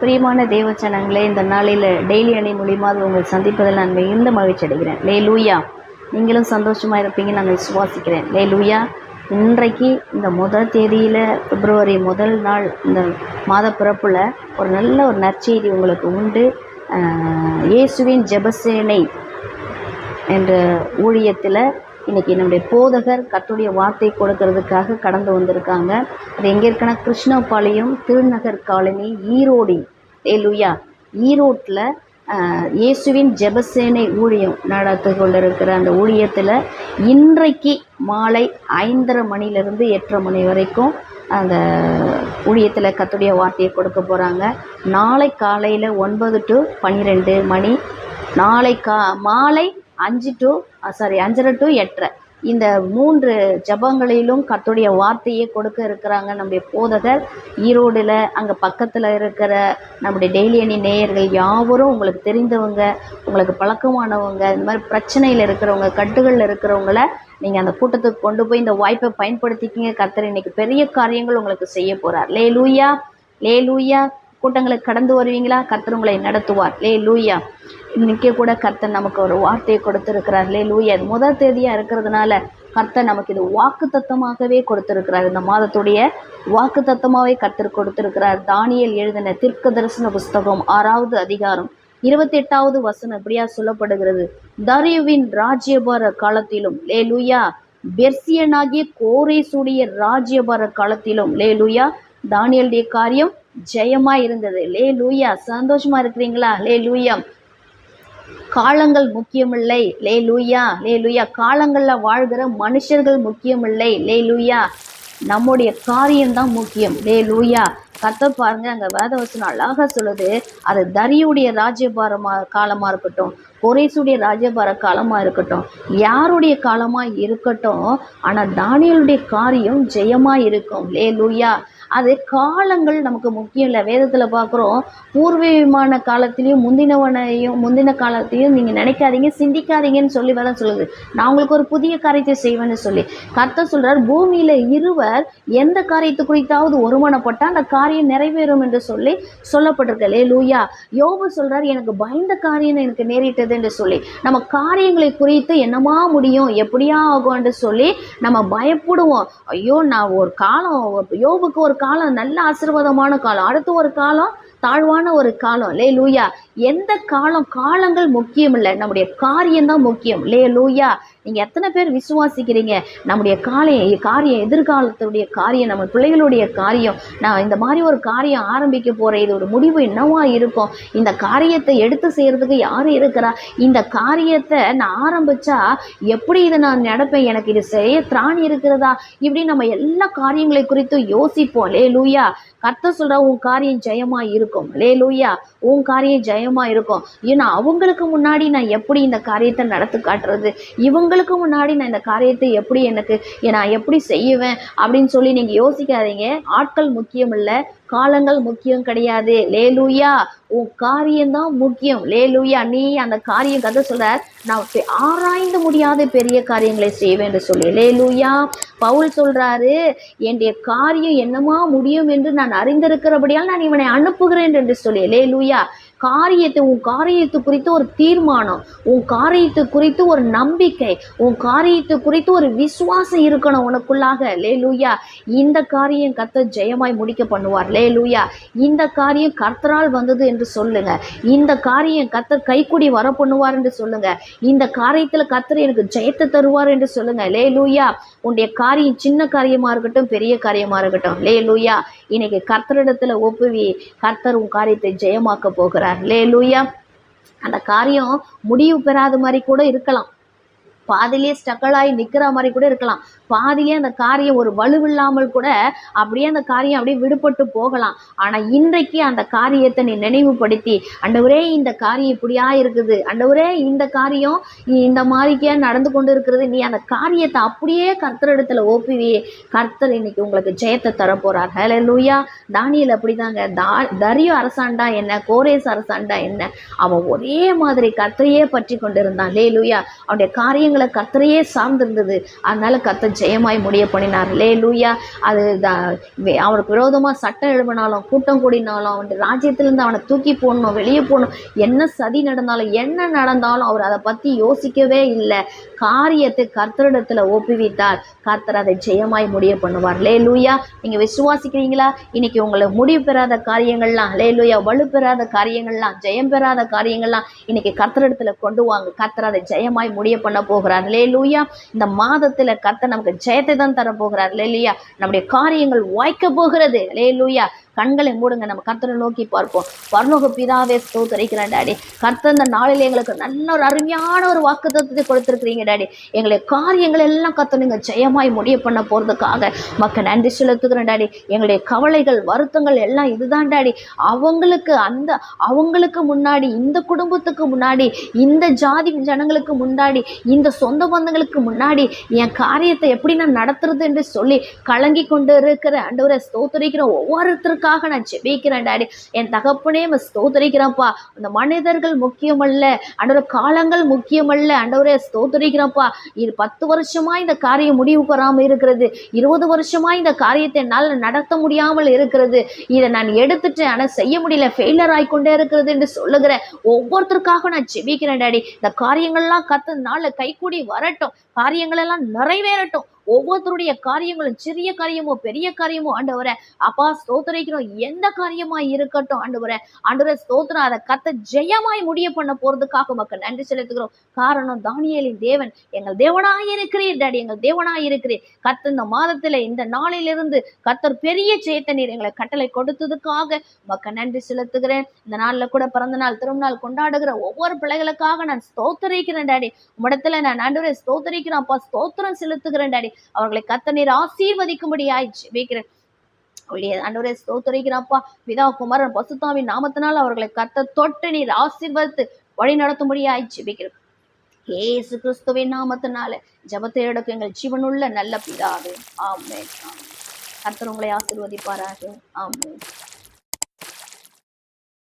பிரியமான தேவ சனங்களே இந்த நாளில் டெய்லி அணி மூலியமாக உங்களை சந்திப்பதில் நான் மிகுந்த மகிழ்ச்சி அடைகிறேன். லே லூயா நீங்களும் சந்தோஷமாக இருப்பீங்க நான் விசுவாசிக்கிறேன். லே லூயா இன்றைக்கு இந்த முதல் தேதியில் பிப்ரவரி முதல் நாள் இந்த மாத பிறப்பில் ஒரு நல்ல ஒரு நற்செய்தி உங்களுக்கு உண்டு. இயேசுவின் ஜெபசேனை என்ற ஊழியத்தில் இன்றைக்கி நம்முடைய போதகர் கத்துடைய வார்த்தை கொடுக்கறதுக்காக கடந்து வந்திருக்காங்க. அது எங்கே இருக்குன்னா கிருஷ்ணபாளையம் திருநகர் காலனி ஈரோடி. ஏலுயா ஈரோட்டில் இயேசுவின் ஜெபசேனை ஊழியம் நடத்தி கொண்டிருக்கிற அந்த ஊழியத்தில் இன்றைக்கு மாலை ஐந்தரை மணிலேருந்து எட்டரை மணி வரைக்கும் அந்த ஊழியத்தில் கத்துடைய வார்த்தையை கொடுக்க போகிறாங்க நாளை காலையில் ஒன்பது டு பன்னிரெண்டு மணி. நாளை கா மாலை அஞ்சு டு சாரி அஞ்சரை டு எட்டரை. இந்த மூன்று ஜபங்களிலும் கத்துடைய வார்த்தையே கொடுக்க இருக்கிறாங்க நம்முடைய போதகர். ஈரோடில் அங்கே பக்கத்தில் இருக்கிற நம்முடைய டெய்லி அணி நேயர்கள் யாவரும் உங்களுக்கு தெரிந்தவங்க உங்களுக்கு பழக்கமானவங்க இந்த மாதிரி பிரச்சனையில் இருக்கிறவங்க கட்டுகளில் இருக்கிறவங்கள நீங்கள் அந்த கூட்டத்துக்கு கொண்டு போய் இந்த வாய்ப்பை பயன்படுத்திக்கிங்க. கர்த்தர் இன்னைக்கு பெரிய காரியங்கள் உங்களுக்கு செய்ய போகிறார் லே லூயா லே லூயா கூட்டங்களுக்கு கடந்து வருவீங்களா? கத்தர் உங்களை நடத்துவார். லே லூயா இன்றைக்கே கூட கர்த்தர் நமக்கு ஒரு வார்த்தையை கொடுத்துருக்கிறார். லே லூயா முதல் தேதியாக இருக்கிறதுனால கர்த்தர் நமக்கு இது வாக்கு தத்தமாகவே கொடுத்துருக்கிறார். இந்த மாதத்துடைய வாக்கு தத்தமாகவே கர்த்தர் கொடுத்துருக்கிறார். தானியல் எழுதின திர்க்க தரிசன புஸ்தகம் ஆறாவது அதிகாரம் இருபத்தி எட்டாவது வசனம் இப்படியா சொல்லப்படுகிறது. தரியுவின் ராஜ்யபார காலத்திலும் லே லூயா பெர்சியனாகிய கோரேசுடைய ராஜ்யபார காலத்திலும் லே லூயா தானியலுடைய காரியம் ஜெயமா இருந்தது. லே லூயா சந்தோஷமா இருக்கிறீங்களா? லே லூயா காலங்கள் முக்கியமில்லை. லே லூயா லே லூயா காலங்களில் வாழ்கிற மனுஷர்கள் முக்கியமில்லை. லே லூயா நம்முடைய காரியம்தான் முக்கியம். லே லூயா கத்த பாருங்க அங்கே வேதவசனம் அழகாக சொல்லுது. அது தரியுடைய ராஜ்யபாரமா காலமாக இருக்கட்டும். கொரேசுடைய ராஜ்யபார காலமாக இருக்கட்டும். யாருடைய காலமாக இருக்கட்டும் ஆனால் தானியலுடைய காரியம் ஜெயமாக இருக்கும். லே லூயா அது காலங்கள் நமக்கு முக்கியம் இல்லை. வேதத்தில் பார்க்குறோம் பூர்வீகமான காலத்திலையும் முந்தினவனையும் முந்தின காலத்தையும் நீங்கள் நினைக்காதீங்க சிந்திக்காதீங்கன்னு சொல்லி வேதம் சொல்லுது. நான் உங்களுக்கு ஒரு புதிய காரியத்தை செய்வேன்னு சொல்லி. கர்த்தர் சொல்கிறார் பூமியில் இருவர் எந்த காரியத்தை குறித்தாவது ஒருமனப்பட்டால் அந்த காரியம் நிறைவேறும் என்று சொல்லி சொல்லப்பட்டிருக்கலே லூயா யோபு சொல்கிறார் எனக்கு பயந்த காரியம் எனக்கு நேரிட்டது என்று சொல்லி. நம்ம காரியங்களை குறித்து என்னமா முடியும் எப்படியா ஆகும் என்று சொல்லி நம்ம பயப்படுவோம். ஐயோ நான் ஒரு காலம் யோபுக்கு ஒரு காலம் நல்ல ஆசீர்வாதமான காலம். அடுத்து ஒரு காலம் தாழ்வான ஒரு காலம். லே லூயா எந்த காலம்? காலங்கள் முக்கியம் இல்லை நம்முடைய காரியம்தான் முக்கியம். லே லூயா நீங்கள் எத்தனை பேர் விசுவாசிக்கிறீங்க? நம்முடைய காலைய காரியம் எதிர்காலத்துடைய காரியம் நம்ம பிள்ளைகளுடைய காரியம். நான் இந்த மாதிரி ஒரு காரியம் ஆரம்பிக்க போகிறேன் இது ஒரு முடிவு என்னவா இருக்கும்? இந்த காரியத்தை எடுத்து செய்கிறதுக்கு யார் இருக்கிறா? இந்த காரியத்தை நான் ஆரம்பிச்சா எப்படி இதை நான் நடப்பேன்? எனக்கு இது செய்ய திராணி இருக்கிறதா? இப்படி நம்ம எல்லா காரியங்களை குறித்து யோசிப்போம். லே லூயா கர்த்த சொல்கிற உன் காரியம் ஜெயமாக இருக்கும். லே லூயா உன் காரியம் ஜெயமா இருக்கும். ஏன்னா அவங்களுக்கு முன்னாடி நான் எப்படி இந்த காரியத்தை நடத்து காட்டுறது? இவங்களுக்கு முன்னாடி நான் இந்த காரியத்தை எப்படி எனக்கு நான் எப்படி செய்வேன் அப்படின்னு சொல்லி நீங்க யோசிக்காதீங்க. ஆட்கள் முக்கியம் இல்லை. காலங்கள் முக்கியம் கிடையாது. லேலூயா உன் காரியம்தான் முக்கியம். லேலூயா நீ அந்த காரியம் கதை சொல்ற நான் ஆராய்ந்து முடியாத பெரிய காரியங்களை செய்வேன் என்று சொல்லி. லேலூயா பவுல் சொல்றாரு என்னுடைய காரியம் என்னமா முடியும் என்று நான் அறிந்திருக்கிறபடியால் நான் இவனை அனுப்புகிறேன் என்று சொல்லி. லேலூயா காரியத்தை உன் காரியத்து குறித்து ஒரு தீர்மானம் உன் காரியத்து குறித்து ஒரு நம்பிக்கை உன் காரியத்து குறித்து ஒரு விசுவாசம் இருக்கணும் உனக்குள்ளாக. லே லூயா இந்த காரியம் கத்த ஜெயமாய் முடிக்க பண்ணுவார். லே லூயா இந்த காரியம் கர்த்தரால் வந்தது என்று சொல்லுங்க. இந்த காரியம் கர்த்தர் கைக்குடி வர பண்ணுவார் என்று சொல்லுங்க. இந்த காரியத்தில் கர்த்தர் எனக்கு ஜெயத்தை தருவார் என்று சொல்லுங்க. லே லூயா உன்னுடைய காரியம் சின்ன காரியமா இருக்கட்டும் பெரிய காரியமா இருக்கட்டும். லே லூயா இன்னைக்கு கர்த்தரிடத்துல ஒப்புவி கர்த்தர் உன் காரியத்தை ஜெயமாக்க போகிறார். லே லூயா அந்த காரியம் முடிவு பெறாத மாதிரி கூட இருக்கலாம். பாதியிலே ஸ்டக்கலாகி நிற்கிற மாதிரி கூட இருக்கலாம். பாதிலே அந்த காரியம் ஒரு வலுவில்லாமல் கூட அப்படியே அந்த காரியம் அப்படியே விடுபட்டு போகலாம். ஆனால் இன்றைக்கு அந்த காரியத்தை நீ நினைவுபடுத்தி அண்டவரே இந்த காரியம் இப்படியா இருக்குது? அண்டவரே இந்த காரியம் இந்த மாதிரிக்கே நடந்து கொண்டு இருக்கிறது. நீ அந்த காரியத்தை அப்படியே கர்த்தரிடத்துல ஓப்புவி கர்த்தர் இன்னைக்கு உங்களுக்கு ஜெயத்தை தரப்போறார். ஹலோ லூயா தானியல் அப்படிதாங்க. தா தரியோ அரசாண்டா என்ன? கோரேஸ் அரசாண்டா என்ன? அவன் ஒரே மாதிரி கர்த்தரையே பற்றி கொண்டிருந்தான் லே லூயா அவனுடைய காரியங்கள் காரியங்களை கத்தரையே சார்ந்திருந்தது. அதனால கத்த ஜெயமாய் முடிய பண்ணினார். லே லூயா அது அவனுக்கு விரோதமாக சட்டம் எழுப்பினாலும் கூட்டம் கூடினாலும் அவன் ராஜ்யத்திலேருந்து அவனை தூக்கி போடணும் வெளியே போகணும் என்ன சதி நடந்தாலும் என்ன நடந்தாலும் அவர் அதை பற்றி யோசிக்கவே இல்லை. காரியத்தை கர்த்தரிடத்தில் ஒப்புவித்தார். கர்த்தர் அதை ஜெயமாய் முடிய பண்ணுவார். லே லூயா நீங்கள் விசுவாசிக்கிறீங்களா? இன்னைக்கு உங்களை முடிவு பெறாத காரியங்கள்லாம் லே லூயா வலு பெறாத காரியங்கள்லாம் ஜெயம் பெறாத காரியங்கள்லாம் இன்னைக்கு கர்த்தரிடத்தில் கொண்டு வாங்க. கர்த்தர் அதை ஜெயமாய் முடிய பண்ண போகிறார். போகிறார். லூயா இந்த மாதத்தில் கர்த்தர் நமக்கு ஜெயத்தை தான் தர போகிறார் நம்முடைய காரியங்கள் வாய்க்க போகிறது. லேலூயா கண்களை மூடுங்க. நம்ம கர்த்தரை நோக்கி பார்ப்போம். பரலோக பிதாவே ஸ்தோத்தரிக்கிறேன் டாடி. கர்த்தர் இந்த நாளில் எங்களுக்கு நல்ல ஒரு அருமையான ஒரு வாக்குத்தத்தத்தை கொடுத்துருக்கிறீங்க டாடி. எங்களுடைய காரியங்கள் எல்லாம் கர்த்தர் நீங்கள் ஜெயமாய் முடிய பண்ண போகிறதுக்காக மக்கள் நன்றி செலுத்துக்கிறேன் டாடி. எங்களுடைய கவலைகள் வருத்தங்கள் எல்லாம் இதுதான் டாடி. அவங்களுக்கு அந்த அவங்களுக்கு முன்னாடி இந்த குடும்பத்துக்கு முன்னாடி இந்த ஜாதி ஜனங்களுக்கு முன்னாடி இந்த சொந்த பந்தங்களுக்கு முன்னாடி என் காரியத்தை எப்படி நான் நடத்துறது என்று சொல்லி கலங்கி கொண்டு இருக்கிற அண்டவரை ஸ்தோத்தரிக்கிற ஒவ்வொருத்தருக்காக நான் ஜெபிக்கிறேன் டாடி. என் தகப்பனே அவன் ஸ்தோத்தரிக்கிறப்பா அந்த மனிதர்கள் முக்கியமல்ல ஆண்டவரை காலங்கள் முக்கியமல்ல அண்டவரே ஸ்தோத்தரிக்கிறப்பா இது பத்து வருஷமா இந்த காரியம் முடிவு பெறாமல் இருக்கிறது. இருபது வருஷமா இந்த காரியத்தை என்னால் நடத்த முடியாமல் இருக்கிறது. இதை நான் எடுத்துட்டேன் ஆனால் செய்ய முடியல ஃபெயிலர் ஆகிக்கொண்டே இருக்கிறது என்று சொல்லுகிற ஒவ்வொருத்தருக்காக நான் ஜெபிக்கிறேன் டாடி. இந்த காரியங்கள்லாம் கத்த நாளில் கைக்கூடி வரட்டும் காரியங்களெல்லாம் நிறைவேறட்டும். ஒவ்வொருத்தருடைய காரியங்களும் சிறிய காரியமோ பெரிய காரியமோ ஆண்டவரை அப்பா ஸ்தோத்திரிக்கிறோம். எந்த காரியமா இருக்கட்டும் ஆண்டவரை ஆண்டவரே ஸ்தோத்திரம். அதை கத்த ஜெயமாய் முடிய பண்ண போறதுக்காக மக்கள் நன்றி செலுத்துகிறோம். காரணம் தானியலின் தேவன். எங்கள் தேவனாய் இருக்கிறீர் டாடி. எங்கள் தேவனாய் இருக்கிறீர். கத்த இந்த மாதத்துல இந்த நாளிலிருந்து கத்தர் பெரிய ஜெயத்தை நீர் எங்களை கட்டளை கொடுத்ததுக்காக மக்கள் நன்றி செலுத்துகிறேன். இந்த நாள்ல கூட பிறந்த நாள் திருநாள் கொண்டாடுகிற ஒவ்வொரு பிள்ளைகளுக்காக நான் ஸ்தோத்தரிக்கிறேன் டாடி. உடத்துல நான் ஆண்டவரை ஸ்தோத்தரிக்கிறேன் அப்பா. ஸ்தோத்திரம் செலுத்துகிறேன் டாடி. அவர்களை கத்த நீர் ஆசீர்வதிக்கும்படி ஆயிடுச்சு வைக்கிறேன் ஆண்டவரே ஸ்தோத்தரிக்கிறாப்பா பிதா குமாரன் பசுத்தாவின் நாமத்தினால் அவர்களை கத்த தொட்டு நீர் ஆசீர்வதித்து வழி நடத்தும்படி ஆயிடுச்சு ஏசு கிறிஸ்துவின் நாமத்தினால ஜபத்தை எடுக்கும் எங்கள் ஜீவனுள்ள நல்ல பிதாவே. ஆமே ஆமென். கர்த்தர் உங்களை ஆசீர்வதிப்பாராக. ஆமே